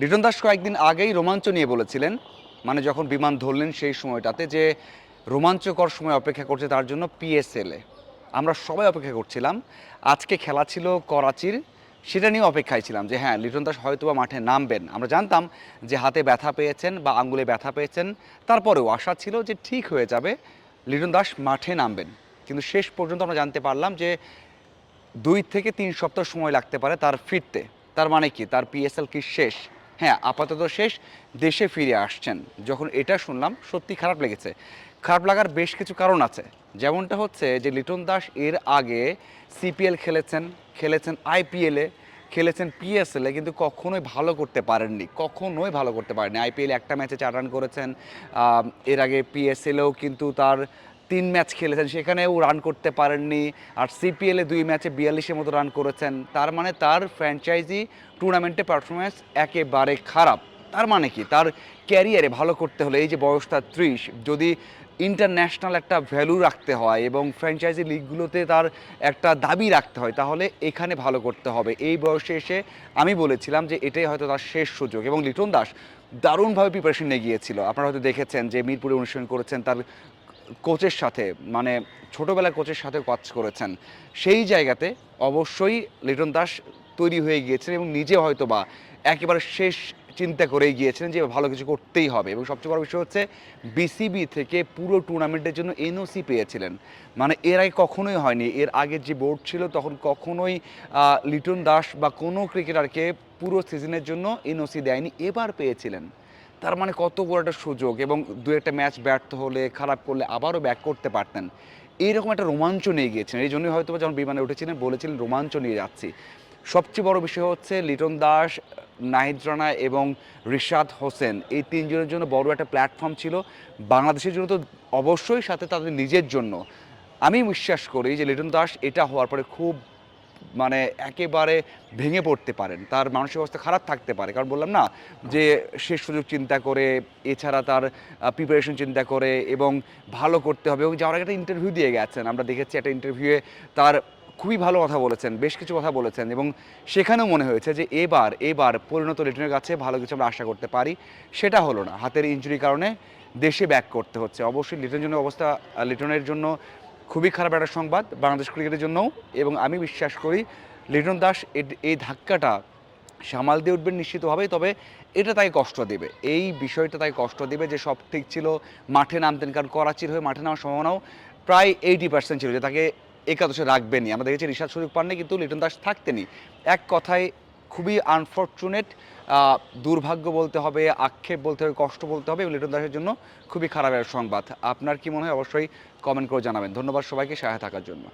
লিটন দাস কয়েকদিন আগেই রোমাঞ্চ নিয়ে বলেছিলেন মানে যখন বিমান ধরলেন সেই সময়টাতে যে রোমাঞ্চকর সময় অপেক্ষা করছে তার জন্য পিএসএলে আমরা সবাই অপেক্ষা করছিলাম। আজকে খেলা ছিল করাচির, সেটা নিয়ে অপেক্ষায় ছিলাম যে হ্যাঁ লিটন দাস হয়তো বা মাঠে নামবেন। আমরা জানতাম যে হাতে ব্যথা পেয়েছেন বা আঙ্গুলে ব্যথা পেয়েছেন, তারপরেও আশা ছিল যে ঠিক হয়ে যাবে, লিটন দাস মাঠে নামবেন। কিন্তু শেষ পর্যন্ত আমরা জানতে পারলাম যে দুই থেকে তিন সপ্তাহ সময় লাগতে পারে তার ফিরতে। তার মানে কি? তার পিএসএল কি শেষ? হ্যাঁ আপাতত শেষ, দেশে ফিরে আসছেন। যখন এটা শুনলাম, সত্যি খারাপ লেগেছে। খারাপ লাগার বেশ কিছু কারণ আছে। যেমনটা হচ্ছে যে, লিটন দাস এর আগে সিপিএল খেলেছেন খেলেছেন আইপিএলে খেলেছেন পিএসএলে কিন্তু কখনোই ভালো করতে পারেননি। কখনোই ভালো করতে পারেননি। আইপিএল একটা ম্যাচে চার রান করেছেন। এর আগে পিএসএলেও কিন্তু তার তিন ম্যাচ খেলেছেন, সেখানেও রান করতে পারেননি। আর সিপিএলে দুই ম্যাচে বিয়াল্লিশের মতো রান করেছেন। তার মানে তার ফ্র্যাঞ্চাইজি টুর্নামেন্টে পারফরমেন্স একেবারে খারাপ। তার মানে কি? তার ক্যারিয়ারে ভালো করতে হলে এই যে বয়সটা ত্রিশ, যদি ইন্টারন্যাশনাল একটা ভ্যালু রাখতে হয় এবং ফ্র্যাঞ্চাইজি লিগগুলোতে তার একটা দাবি রাখতে হয়, তাহলে এখানে ভালো করতে হবে। এই বয়সে এসে আমি বলেছিলাম যে এটাই হয়তো তার শেষ সুযোগ এবং লিটন দাস দারুণভাবে প্রিপারেশন নিয়ে গিয়েছিল। আপনারা হয়তো দেখেছেন যে মিরপুরে অনুশীলন করেছেন, তার কোচের সাথে মানে ছোটোবেলার কোচের সাথে কাজ করেছেন। সেই জায়গাতে অবশ্যই লিটন দাস তৈরি হয়ে গিয়েছেন এবং নিজে হয়তো বা একেবারে শেষ চিন্তা করেই গিয়েছিলেন যে ভালো কিছু করতেই হবে। এবং সবচেয়ে বড় বিষয় হচ্ছে বিসিবি থেকে পুরো টুর্নামেন্টের জন্য এনওসি পেয়েছিলেন। মানে এর আগে কখনোই হয়নি। এর আগে যে বোর্ড ছিল তখন কখনোই লিটন দাস বা কোনো ক্রিকেটারকে পুরো সিজনের জন্য এনওসি দেয়নি। এবার পেয়েছিলেন। তার মানে কত বড় একটা সুযোগ এবং দু একটা ম্যাচ ব্যর্থ হলে, খারাপ করলে আবারও ব্যাক করতে পারতেন। এইরকম একটা রোমাঞ্চ নিয়ে গিয়েছেন। এই জন্যই হয়তো যখন বিমানে উঠেছিলেন, বলেছিলেন রোমাঞ্চ নিয়ে যাচ্ছি। সবচেয়ে বড় বিষয় হচ্ছে লিটন দাস, নাহিদ রানা এবং রিশাদ হোসেন। এই তিনজনের জন্য বড় একটা প্ল্যাটফর্ম ছিল। বাংলাদেশের জন্য তো অবশ্যই, সাথে তাদের নিজের জন্য। আমি বিশ্বাস করি যে লিটন দাস এটা হওয়ার পরে খুব মানে একেবারে ভেঙে পড়তে পারেন। তার মানসিক অবস্থা খারাপ থাকতে পারে। কারণ বললাম না যে শেষ সুযোগ চিন্তা করে, এছাড়া তার প্রিপারেশন চিন্তা করে এবং ভালো করতে হবে এবং যাওয়ার একটা ইন্টারভিউ দিয়ে গেছেন, আমরা দেখেছি একটা ইন্টারভিউয়ে তার খুবই ভালো কথা বলেছেন, বেশ কিছু কথা বলেছেন এবং সেখানেও মনে হয়েছে যে এবার এবার পরিণত লিটনের কাছে ভালো কিছু আমরা আশা করতে পারি। সেটা হলো না। হাতের ইঞ্জুরির কারণে দেশে ব্যাক করতে হচ্ছে। অবশ্যই লিটনের জন্য অবস্থা লিটনের জন্য খুবই খারাপ একটা সংবাদ বাংলাদেশ ক্রিকেটের জন্যও, এবং আমি বিশ্বাস করি লিটন দাস এই ধাক্কাটা সামাল দিয়ে উঠবেন নিশ্চিতভাবেই তবে এটা তাই কষ্ট দেবে। এই বিষয়টা তাই কষ্ট দেবে যে সব ঠিক ছিল, মাঠে নামতেন, কারণ করাচির হয়ে মাঠে নামার সম্ভাবনাও প্রায় এইটি পার্সেন্ট ছিল যে তাকে একাদশে রাখবেনই। আমরা দেখেছি রিশাদ সুযোগ পাননি, কিন্তু লিটন দাস থাকতেনই। এক কথায় খুবই আনফর্চুনেট দুর্ভাগ্য বলতে হবে, আক্ষেপ বলতে হবে, কষ্ট বলতে হবে, এবং লিটন দাসের জন্য খুবই খারাপ একটা সংবাদ। আপনার কি মনে হয়? অবশ্যই কমেন্ট করে জানাবেন। ধন্যবাদ সবাইকে সহায় থাকার জন্য।